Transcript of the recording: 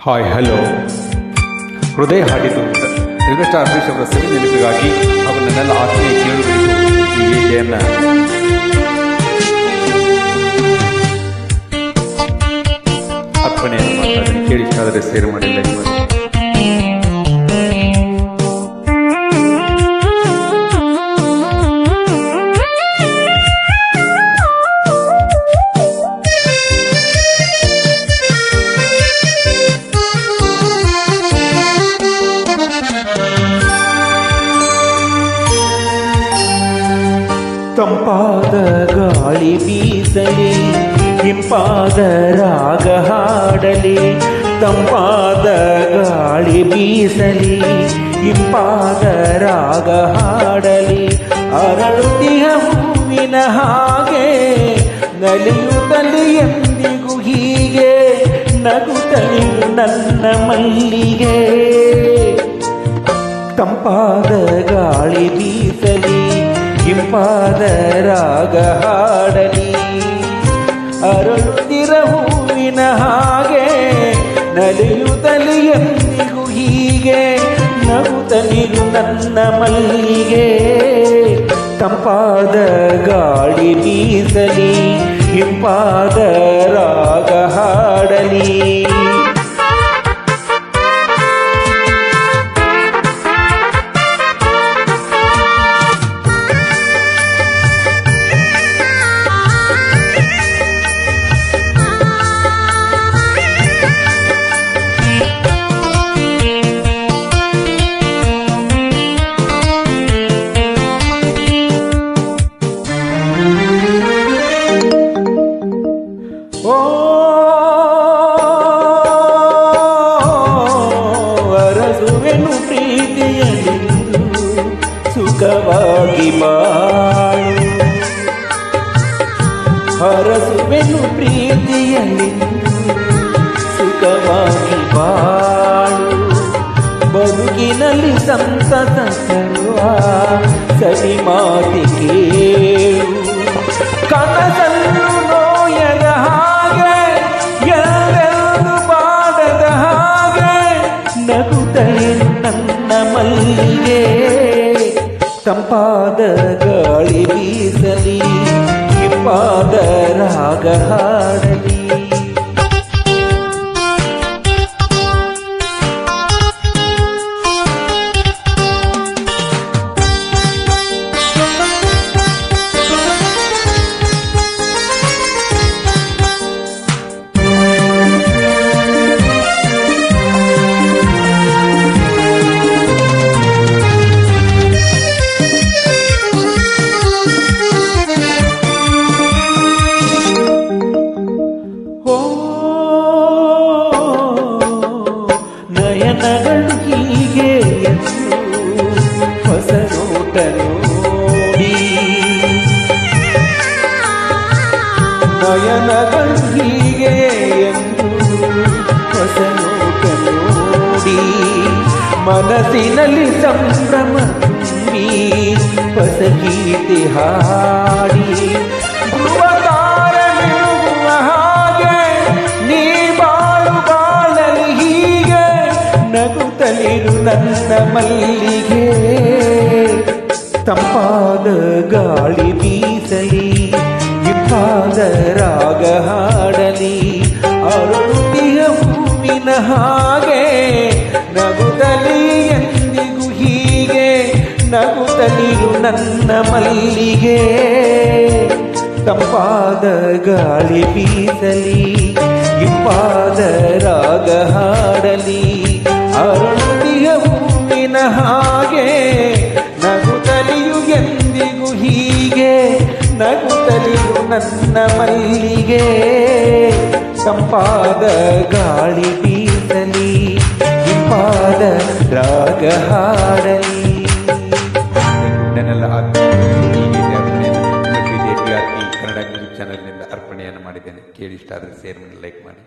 Hi hello ಹೃದಯ ಹಾಡಿತು railway star Ambareesh ಅವರ ಸವಿ ನೆನಪಿಗಾಗಿ ಹಾಗೂ ನನ್ನೆಲ್ಲ ಆತ್ಮೀಯ ಕೇಳುಗರಿಗೂ ಈ ಗೀತೆಯನ್ನು ಅರ್ಪಣೆಯನ್ನು ತಂಪಾದ ಗಾಳಿ ಬೀಸಲಿ, ಹಿಂಪಾದ ರಾಗ ಹಾಡಲಿ. ತಂಪಾದ ಗಾಳಿ ಬೀಸಲಿ, ಹಿಂಪಾದ ರಾಗ ಹಾಡಲಿ. ಅರಳುತ್ತಿಯ ಹೂವಿನ ಹಾಗೆ, ನಲಿಯುತ್ತಲಿ ಎಂದಿಗೂ ಹೀಗೆ, ನಗುತ್ತಲಿ ನನ್ನ ಮಲ್ಲಿಗೆ. ತಂಪಾದ ಗಾಳಿ ಬೀಸಲಿ ಇಂಪಾದ ರಾಗ ಹಾಡಲಿ ಅರಳುತ್ತಿರ ಹೂವಿನ ಹಾಗೆ ನಲಿಯುತ್ತಲಿ ಎಂದಿಗೂ ಹೀಗೆ ನಗುತ್ತಲಿರು ನನ್ನ ಮಲ್ಲಿಗೆ. ತಂಪಾದ ಗಾಳಿ ಬೀಸಲಿ ಇಂಪಾದ ರಾಗ ಹಾಡಲಿ. ಅರಸುವೆನು ಪ್ರೀತಿಯಲ್ಲಿಂದು ಸುಖವಾಗಿ ಬಾಳು ಹರಸುವೆನು ಪ್ರೀತಿಯಲ್ಲಿಂದು ಸುಖವಾಗಿ ಬಾಳು ಬದುಕಿನಲ್ಲಿ ಸಂತತ ತರುವ ಸರಿ ಮಾತಿ ಕೇಳು ನನ್ನ ಮಲ್ಲಿಗೆ ತಂಪಾದ ಗಾಳಿ ಬೀಸಲಿ ಇಂಪಾದ ರಾಗ ಹಾಡಲಿ. ಮನಸ್ಸಿನಲ್ಲಿ ಸಂಭ್ರಮ ತುಂಬಿ ಹೊಸ ಹಾಡಿ. ಹಾಗೆ ನೀ ಬಾಳು ಬಾಳಲಿ ಹೀಗೆ ನಗುತ್ತಲಿರು ನನ್ನ ಮಲ್ಲಿಗೆ. ತಂಪಾದ ಗಾಳಿ ಬೀಸಲಿ ಇಂಪಾದ ರಾಗ ಹಾಡಲಿ. ಅರುತಿಯ ಹೂವಿನ ಹಾಗೆ ನಗುತ್ತಲಿರು ನನ್ನ ಮಲ್ಲಿಗೆ. ತಂಪಾದ ಗಾಳಿ ಬೀಸಲಿ, ಇಂಪಾದ ರಾಗ ಹಾಡಲಿ. ಅರುಣಿಯ ಹೂವಿನ ಹಾಗೆ, ನಗುತ್ತಲಿಯು ಎಂದಿಗೂ ಹೀಗೆ, ನಗುತ್ತಲಿಯು ನನ್ನ ಮಲ್ಲಿಗೆ. ತಂಪಾದ ಗಾಳಿ ಬೀಸಲಿ ಮಾಡಿದ್ದೇನೆ. ಕೇಳಿ ಇಷ್ಟ ಆದರೆ ಶೇರ್ ಮಾಡಿ ಲೈಕ್ ಮಾಡಿ.